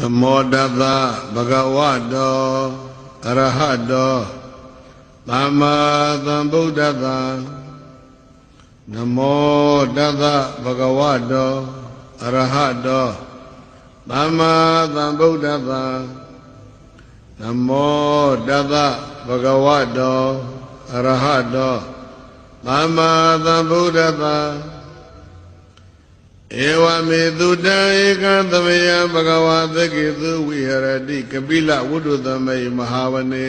သမောတသဘဂဝတောအရဟတောသမ္မာသမ္ဗုဒ္ဓတ္တနမောတသဘဂဝတောအရဟတောသမ္မာသမ္ဗုဒ္ဓတ္တနမောတသဘဂဝတောအရဟတောသမ္မာသမ္ဗုဒ္ဓတ္တ ဧဝမေတုတံဧကံသမယံဘဂဝါသကိသုဝိဟရတိကပိလဝုဒ္ဓသမိမဟာဝနေ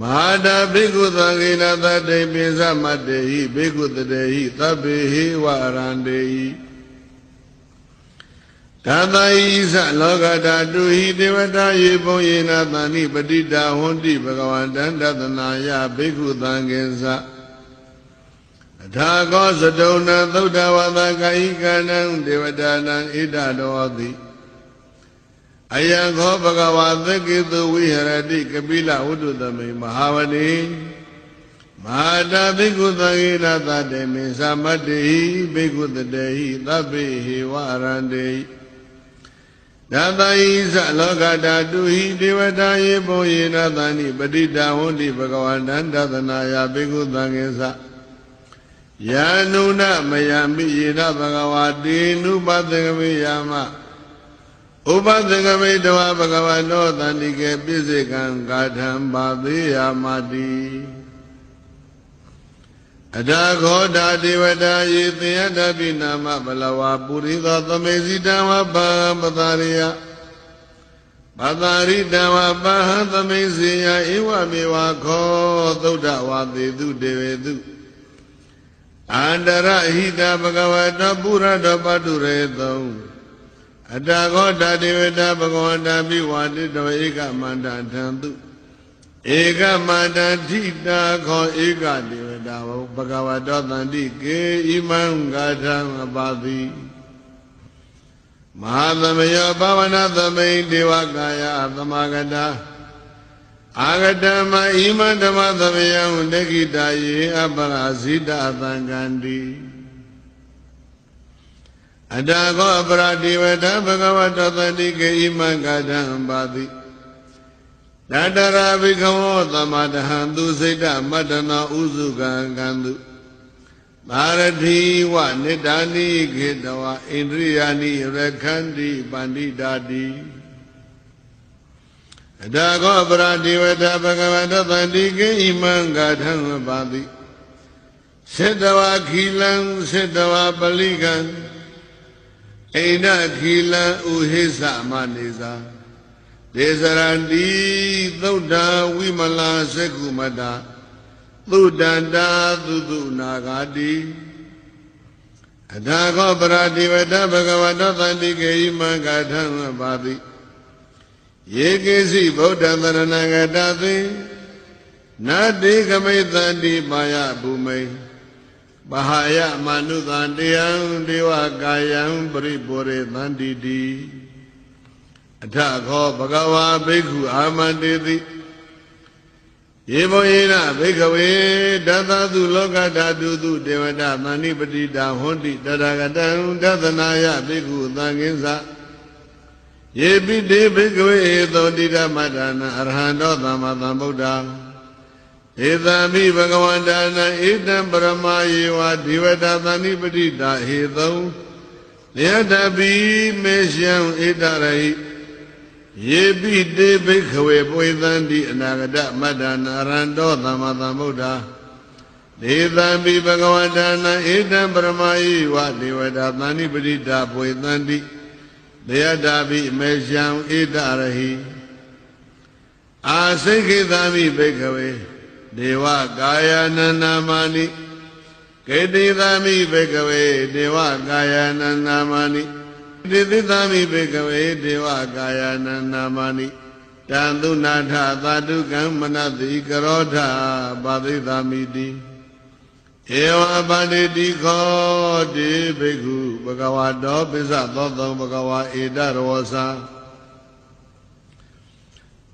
မဟာတာဘိက္ခုသံဃိနသတိပိသမတ္တေဟိဘိက္ခုတတေဟိသဗ္ဗေဟိဝရန္တေဟိသာသယိသလောကတာတုဟိဒေဝတာယေပုံယေနသန္တိပတိတာဟွန်တိဘဂဝန္တံတသနာယဘိက္ခုသံဃေသ ထာကောသတုံနသုဒ္ဓဝါဒကာယိကနံဒေဝတာနံဣဒတော်တိအယံခောဘဂဝါသက္ကေတုဝိဟရတိကပိလဝုဒ္ဓသမိမဟာဝတိမဟာတာဘိက္ခုသံဃိနာသတေမေသမတ္တိဘိက္ခုတတေဟိသဗ္ဗေဟိဝရန္တေဟိဒသယိသလောကတာတုဟိဒေဝတာယေပုံယေနသန္တိပဋိတာဝန္တိဘဂဝန္တံတသနာယဘိက္ခုသံဃေသ ယာနုဏမယမိယေနဘဂဝါတေနုပသင်္ကမေယာမဥပသင်္ကမေတဝဘဂဝတောတန္တိကေပြည့်စေကံကာထံပါသေးယာမတိအတာခောတာဒေဝတာယေသေယတပိနာမဘလဝါပုရိသောသမေစီတံဝဗံပတာရိယပတာရိတံဝပဟံသမေစီယဧဝမေဝခောသုဒ္ဓဝါသေတုဒေဝေတု အန္တရဟိတဘဂဝတပုရတပတုရေသုံအတာခောတတေဝတဘဂဝန္တပိဝါတိတောဧကမန္တထံတုဧကမန္တထိတာခောဧကတေဝတာဝဘဂဝတောတန္တိကေဣမံဂါထံအပါတိမဟာသမယောဘာဝနာသမိန်ဒေဝကာယသမဂတာ အာဂတမဣမဓမ္မသမယံဒဂိတာယေအပရာဇိတအတံကန္တိအတာခောအပရာဒေဝတာဘဂဝတောတတိကေဣမံကာထံပါတိတတရာဘိကဝောသမတဟံသူစိတ်တမတ္တနာဥစုကံကံတုသာရတိဝနိတ္တာနိခေတဝဣန္ဒြိယာနိရခန္တိပန္တိတာတိ အတာခောပရတိဝတဘဂဝတသန္တိကေဣမံဂါထံပါတိစေတဝခီလံစေတဝပလိကံအိန္ဒခီလံဥဟိသမနေသာဒေဇရန္တိသုဒ္ဓဝိမလာသက္ကုမတာသုတန္တာသုတုနာဂာတိအတာခောပရတိဝတဘဂဝတသန္တိကေဣမံဂါထံပါတိ ယေကေစီဗုဒ္ဓံတရဏဂတသေနတေကမိတန္တိပါယဘူမိပဟာယမနုသံတယံဒေဝကာယံပရိပုရိသန္တိတိအထခောဘဂဝါဘိက္ခုအာမန္တေတိယေဘောယေနဘိက္ခဝေတသသုလောကဓာတုတုဒေဝတာသန္တိပတိတာဟွန်တိတရဂတံတသနာယဘိက္ခုသံဃိသ ယေပိတေဘိကဝေသောတိဓမ္မဒါနအရဟံတောသမ္မာသမ္ဗုဒ္ဓဧသမိဘဂဝန္တာနာဧတံပရမယေဝဒီဝတာသန္တိပတိတာဟေသုံလယတပိမေရှံဧတရိယေပိတေဘိကဝေပွေသန္တိအနာဂတမတ္တနာရဟံတောသမ္မာသမ္ဗုဒ္ဓဒေသံပိဘဂဝန္တာနာဧတံပရမယေဝဒီဝတာသန္တိပတိတာပွေသန္တိ တေယတာပိမေရှံဣတရဟိအာစိခိသမိဘိကဝေဒေဝကာယနန္နာမဏိကေတိသမိဘိကဝေဒေဝကာယနန္နာမဏိတိတိသမိဘိကဝေဒေဝကာယနန္နာမဏိတံသုနာထသာတုကံမနတိကရောထပါတိသမိတိ ဧဝပန္တိတိခောတိဘိက္ခုဘဂဝါတောပိစ္ဆသောသုံဘဂဝါဧတရောစာ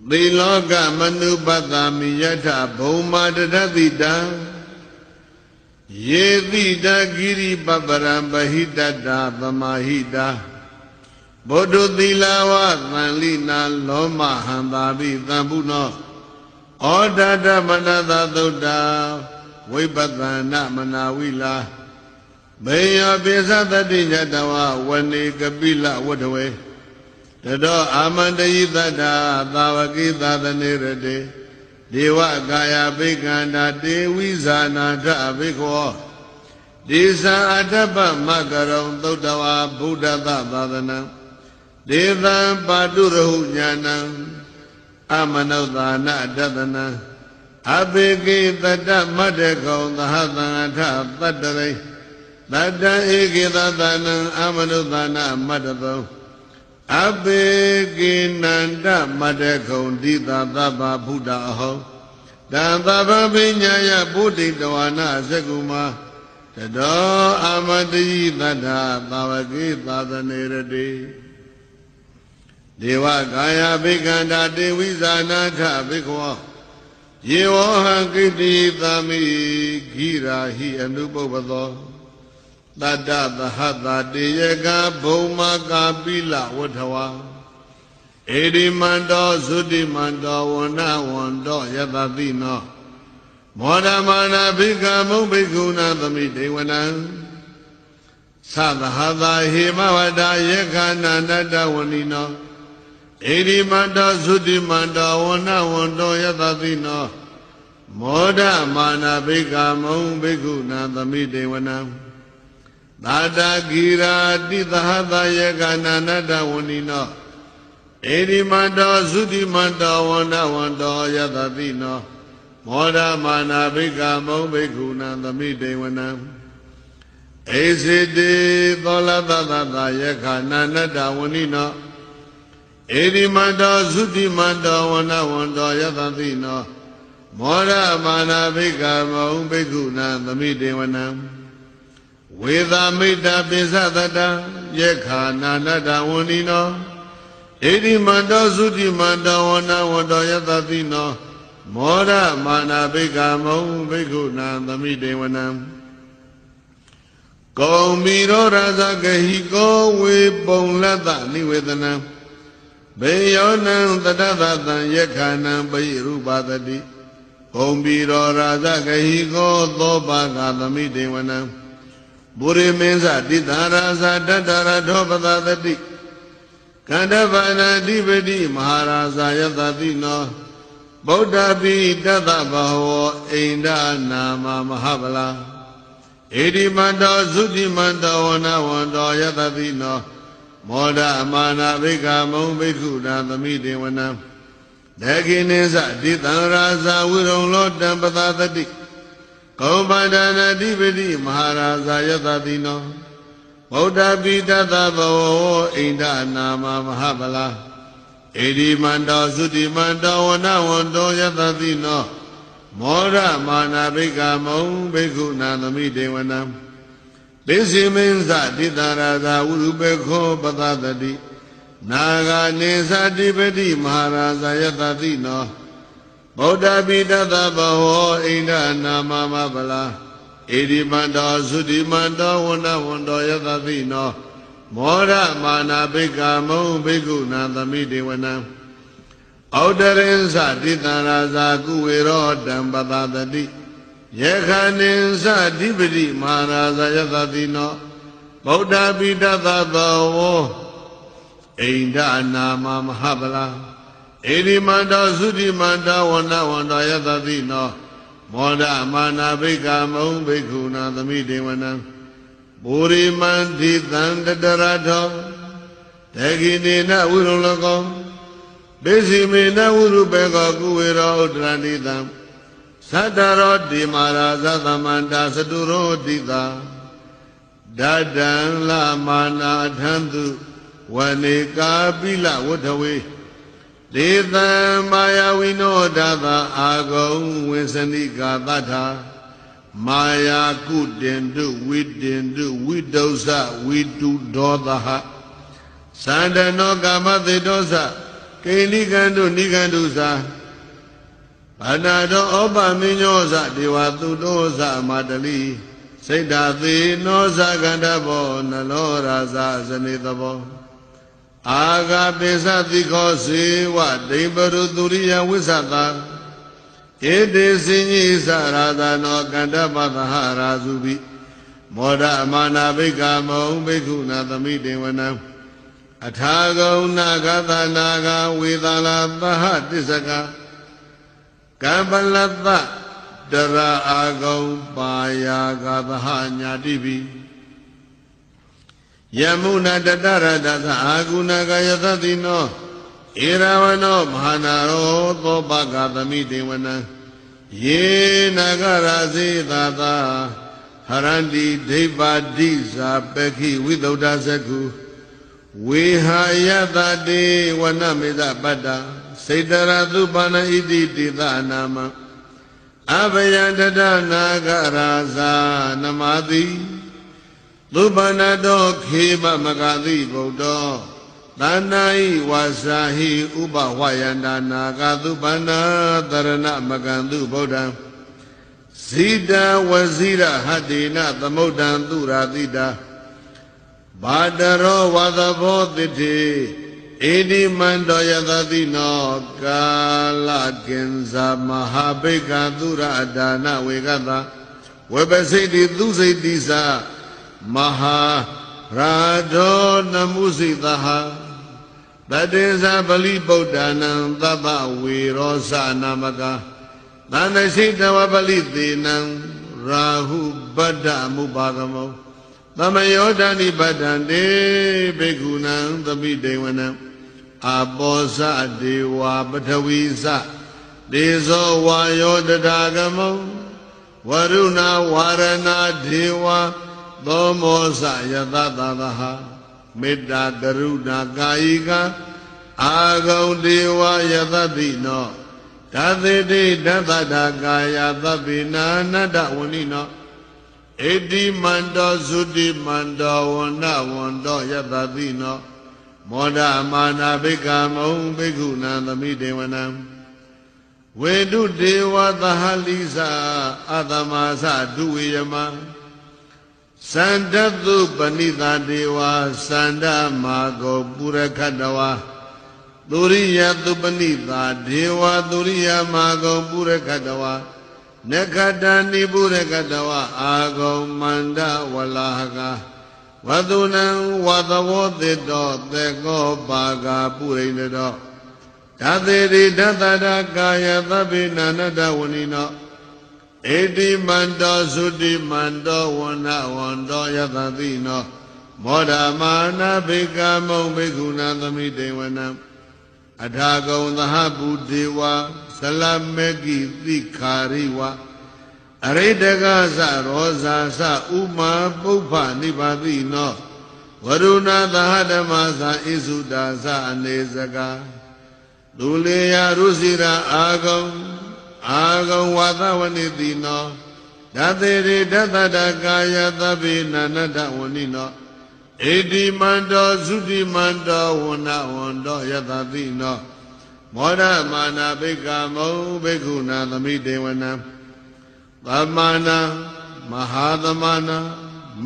သီလောကမနုပတ္တမိယထဘုံမာတတတိတံယေတိတဂိရိပပရံပဟိတတသမာဟိတာဗုဒ္ဓသီလဝသံလိနာလောမဟံသာပိသံပုနောဩဒတမနတသုတ်တာ ဝိပဿနာမနာဝိလာဘေယောပိသတတိညတဝဝနေကပိလဝတ္တဝေတတောအာမန္တယိတတ္တာသာဝကိသသနေရတေဒေဝကာယဘိက္ခန္တာတေဝိဇာနာထဘိက္ခောဒေသအတ္တပမကရုံသုတ္တဝါဗုဒ္ဓသသာသနံဒေသံပါတုရဟုညာဏံအမနုဿာနတတနံ အဘေကိတတမတ္တကုံသဟသံအထတတ္တရိတတ္တဧကိသသနံအမနုဿာနမတ္တသောအဘေကိနန္တမတ္တကုံဒီသာသဗ္ဗဗုဒ္ဓအဟောတံသဗ္ဗပိညာယဗုဒ္ဓိတဝါနာသက္ကုမာတတောအမတိတတ္ထာသာဝကိသာသနေရတိဒေဝကာယဘိက္ခန္တာတေဝိဇာနာထဘိက္ခော ယေဝဟံကိတိသမိဂိရာဟိအနုပုပ္ပသောတတ္တသဟတာတေယကဘုံမကာပိလဝထဝါဧရိမန္တောသုတိမန္တောဝဏဝန္တောယတတိနောမောဒမာနာဘိက္ခမုံဘိက္ခုနာသမိဒေဝနံသသဟတာဟေမဝတ္တယေခာနန္တဝဏိနော ဣရိမန္တောသုတိမန္တောဝဏဝန္တောယတတိနောမောဒမာနာဘိက္ခမုံဘိက္ခုနာသမိဒေဝနံသာတာဂိရာတိသဟတယေကနာနတဝဏိနောဧရိမန္တောသုတိမန္တောဝန္ဒဝန္တောယတတိနောမောဒမာနာဘိက္ခမုံဘိက္ခုနာသမိတေဝနံဧစေတိသောလသသတယေခနာနတဝဏိနော ဧရိမန္တောသုတိမန္တောဝန္ဒဝန္တောယတတိနောမောဒမာနာဘိက္ခမုံဘိက္ခုနာသမိတေဝနံဝေသမိတ္တပိသတတယေခာနာနတဝန္ဒီနောဣတိမန္တောသုတိမန္တောဝနဝန္တောယတတိနောမောရမာနာဘိက္ခမုံဘိက္ခုနာသမိတေဝနံကုံမီရောရာဇဂဟိကောဝေပုံလတ္တနိဝေဒနံ ဘေယောနံတတသတံယက္ခဏံပိရူပသတိကုံမီရောရာဇဂဟိကောသောပါကသမိတေဝနံပုရိမင်းစတိတရာဇတတရထောပသတတိကန္တဗန္ဓိပတိမဟာရာဇယတတိနောဗုဒ္ဓပိတတဘဟောအိန္ဒနာမမဟာဗလာဣတိမန္တောသုတိမန္တောဝနဝန္တောယတတိနော မောဒအမာနာဘိက္ခမုံဘိက္ခုနာသမိတေဝနံဒေခိနိသတိတံရာဇဝိရုံလောတံပသတတိကောပန္ဒနာဓိပတိမဟာရာဇာယတတိနောဗုဒ္ဓပိတတဘောအိန္ဒနာမမဟာဗလာဧဒီမန္တောသုတိမန္တောဝနဝန္တောယတတိနောမောရမာနာဘိက္ခမုံဘိက္ခုနာသမိဒေဝနံ ပိစီမင်းသတိတရာဇာဝုရုပေခောပသတတိနာဂာနေသတိပတိမဟာရာဇာယတတိနောဗုဒ္ဓပိတတဘဟောအိန္ဒနာမမဗလာဣရိမန္တောသုတိမန္တောဝနဝန္တောယတသိနောမောရမာနာဘိက္ခမုံဘိက္ခုနာသမိဒေဝနံဩဒရင်္စတိတံရာဇာကုဝေရောတံပသတတိ ယေခဏိသဓိပတိမဟာရာဇယတသိနောဗုဒ္ဓပိတတသောဝအိန္ဒနာမမဟာဗလာဧရိမန္တောသုတိမန္တောဝနဝန္တောယတတိနောမောဒမာနာဘိက္ခမုံဘိက္ခုနာသမိဒေဝနံဘူရိမန္တိတံတတရထောတေခိနေနဝိရုလကောဒေစီမေနဝုရုပေကောကုဝေရောဥဒရဏိတံ သတ္တရောတိမာရာသသမန္တာသတုရောတိတာဒဒံလမာနာထံသူဝနေကာပိလဝထဝေဒေသံမာယာဝိနောဒသာအာဂုံဝိသနိကာတထာမာယာကုတင်တုဝိတင်တုဝိဒုစဝိတုဒောသဟသန္တနောကာမသေတောသကိဏိကံတုနိကံတုသာ ဘာနာတောဩပမင်းညောသဒေဝသူတောသမတလိစိတ်ဓာသေနောသကန္တဘောနလောရာဇဇနေတဘောဩအာဂာပိသတိခောစေဝဒိဗရုသူရိယဝိသတာဧတေစင်ကြီးသရာသနောကန္တပသဟရာစုပိမောဒအမာနာဘိက္ခမုံဘိက္ခုနာသမိတေဝနံအထာဂုံနာဂသနာဂဝေသလာသဟတစ္စက ကမ္ပလတ္တတရာအာဂုံပါယာဂသဟညာတိပိယမုဏတတရတသအာဂုဏကယသတိနောဧရဝနောမဟာနာရောသောပကသမိတေဝနံယေနဂရာဇေသာသာဟရန္တိဒိဗ္ဗတိဇာပခိဝိသုဒ္ဓဇကုဝေဟာယတတေဝနမေသပတ္တ စေတရသုပနဣတိတိသနာမအဘယတတနာဂရာဇာနမတိသုပနတောခေမမဂတိဗုဒ္ဓောသန္နာဤဝါစာဟိဥပဝယန္တာနာဂသုပနာတရဏမကံသူဗုဒ္ဓံဇိတဝဇိရဟတေနသမုဒ္ဒံသူရာတိတာဘာတရောဝသဘောတိတိ ဣတိမန္တောယသတိနောကာလကင်္ဇာမဟာဘိကသုရအဒါနဝေကတာဝေပစိတိသူစိတိသာမဟာရာဒောနမုစိတဟတတေဇာပလိဗုဒ္ဓနံသဗ္ဗဝေရောသနာမကသန္တရှိတဝပလိသေနံရာဟုဗဒ္ဓမုပါကမောသမယောဓာနိဗဒ္ဒံတေဘေကုဏံသမိတေဝနံ အပောဇဒေဝပထဝီဇဒေဇောဝါယောတထာကမောဝရုဏဝါရဏဒေဝသောမောဇယတသသဟမေတ္တာကရုဏာကာယိကအာဂုံဒေဝယတတိနောဓာသေတိဓတ္တတာကာယသဗ္ဗေနာနတ္တဝဏိနောဣတိမန္တောသုတိမန္တောဝန္ဒဝန္တောယတတိနော မောဒမာနာဘိက္ခမုံဘိက္ခုနံသမိတေဝနံဝေတုဒေဝသဟလိစာအတမသဒုဝေယမသန္တတုပဏိတာဒေဝသန္တမာကောပုရခတဝါသူရိယသုပဏိတာဒေဝသူရိယမာကောပုရခတဝါနခတံနိပုရခတဝါအာကောမန္တဝလာဟကာ ဝတုနံဝသဝောတိတောသေကောပါကပုရိဏတောဓာသေရိဓတတကာယသဗ္ဗေနာနတဝဏိနောဣတိမန္တောသုတိမန္တောဝန္ဒဝန္တောယသတိနောမောဒမာနာဘေကမုံဘေကုဏသမိတေဝနံအထာကုံသဟပုဒေဝဇလမေကိတိခာရိဝ အရိတကသရောဇာသဥမာပုပ္ပနိဗ္ဗာတိနောဝရုဏသဟဓမ္မသဣစုတာသအနေစကဒုလေယရုစီရာအာဂုံအာဂုံဝါသဝနိတိနောဓာတေရိဓတတကာယသဗ္ဗေနနတဝဏိနောဣတိမန္တောသုတိမန္တောဝဏဝန္တောယတတိနောမောဒမာနာဘိက္ခမုံဘိက္ခုနာသမိတေဝနံ သမနာမဟာသမနာ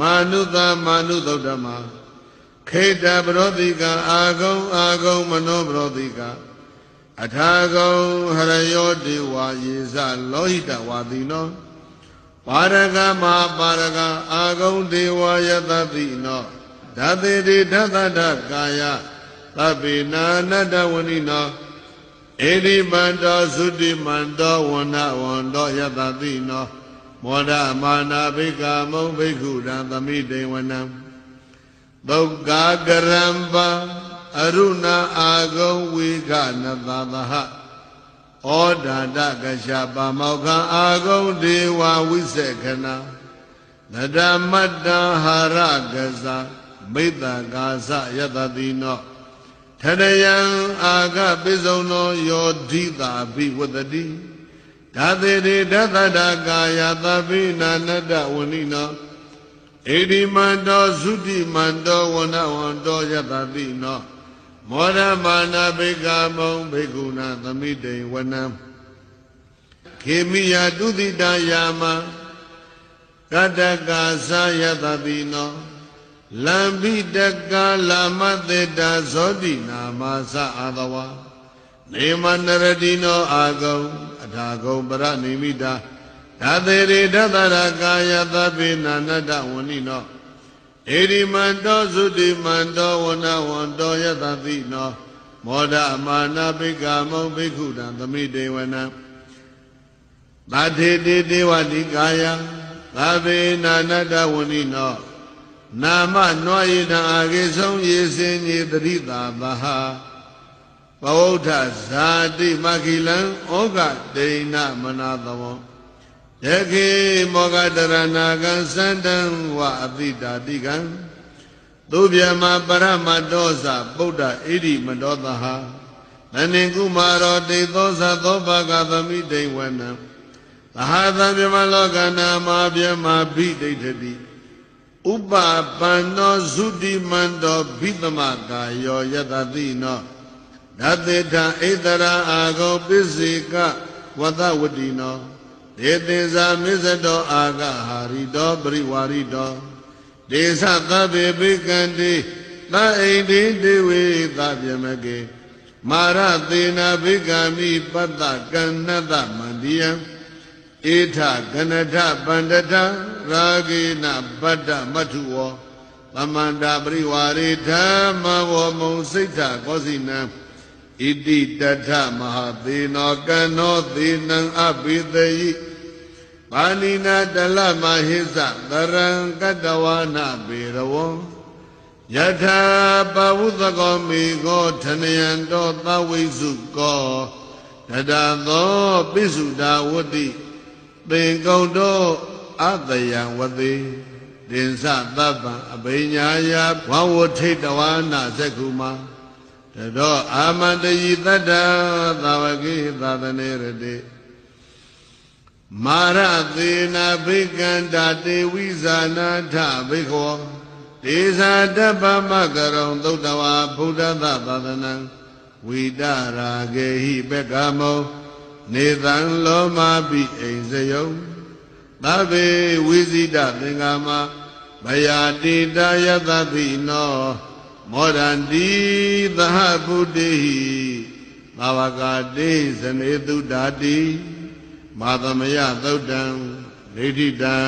မာနုသမာနုသုဒ္ဓမခေတ္တပရောတိကအာဂုံအာဂုံမနောပရောတိကအထာဂုံဟရယောဒေဝယေဇလောဟိတဝါတိနောပါရကမပါရကအာဂုံဒေဝယတတိနောဓာတေတိဓတတကာယသဗ္ဗေနာနတဝဏိနော ဧရိမန္တောသုတိမန္တောဝဏဝန္တောယတတိနောမောဒမာနာဘိကာမုံဘိက္ခုရံသမိတေဝနံသုတ်ကာကရံပါအရုဏအာဂုံဝေခနသသဟဩဒါတကရှပါမောခံအာဂုံဒေဝဝိစေခဏနဒမတ္တဟာရကဇာမိတ္တကာသယတတိနော ထရယံအာဂပိစုံသောယောဓိတာဘိဝတတိဓာတေတိဓတတကာယသဗ္ဗိနာနတဝဏိနောဣတိမန္တောသုတိမန္တောဝနဝန္တောယတတိနောမောရမာနာဘိကမုံဘိက္ခုနာသမိတိဝနံခေမိယတုတိတယာမကတ္တကာသယတတိနော လံပိတကလာမသေတာဇောတိနာမသအာသဝနေမနရတိနောအာဂုံအထာဂုံပရနိမိတာဓာတေရိဓတရကာယသဗ္ဗေနာနတဝဏိနောဧရိမန္တောသုတိမန္တောဝနဝန္တောယတတိနောမောဒမာနဘိက္ခမုံဘိက္ခုတံသမိတေဝနံသာထေတိတေဝတိကာယသဗ္ဗေနာနတဝဏိနော နာမနွားရတံအာကေဆုံးရေစင်ကြီးတရိတာသဟာဘဝုဋ္ဌဇာတိမခိလံဩဃဒိဏမနာသဝံယခေမောဂတရဏကံစန္တံဝအတိတာတိကံသူဗျမပရမတောသပုဒ္ဓဣရိမတောသဟာတဏင်ကုမာရောတေသောသသောဘာဂသမိဒိဝနံသဟာသံမြမလောကနာမာပြမဘိဒိဋ္ဌတိ ဥပပန္နောသုတိမန္တောဘိသမကာယောယတတိနောဓတေထဣတရာအာဂောပစ္စေကဝတဝတိနောဒေသင်္ဇာမစ္စတောအာဂဟာရိတောပရိဝါရိတောဒေသသဗ္ဗေဘိကံတိသအိန္တိတေဝေသဗျမကေမာရသေနာဘိကံမိပတ္တကဏ္ဏတမန္တိယံဧထကနထပန္တထ ရာဂေနပတ္တမထုဝောသမန္တာပရိဝါရေဓမ္မဝမုံစိတ်ထကောစီနံဣတိတထမဟာသေနောကံနောသေနံအဘိသေယိပါဏိနာတလမဟိသတရံကတဝနာပေရဝံယထာပဝုသကောမေကောထနယံတောသဝိစုကောတတသောပိစုတာဝတ္တိသင်္ကုံတော အတယံဝတိတင်္စသဗ္ဗံအဘိညာယဘဝဝထိတဝနာသက္ခုမာတတော်အာမန္တယိတတ္တသာဝကိသာသနေရတိမာရသေနာဘိကန္တာတေဝိဇာနာထဘိခောဒေဇာတပ္ပမကရုံသုတ္တဝါဘုဒ္ဓသသာသနံဝိတရာဂေဟိပက္ခမောနေတံလောမာပိအိမ်စယုံ သဗ္ဗေဝိဇိတသင်္ကာမဗယာတိတယသတိနော မောဒန္တိသဟဗုဒ္ဓိဘာဝကာတိဇနေတုဒ္ဓာတိမာသမယသုတ်တံဒိဋ္ဌိတံ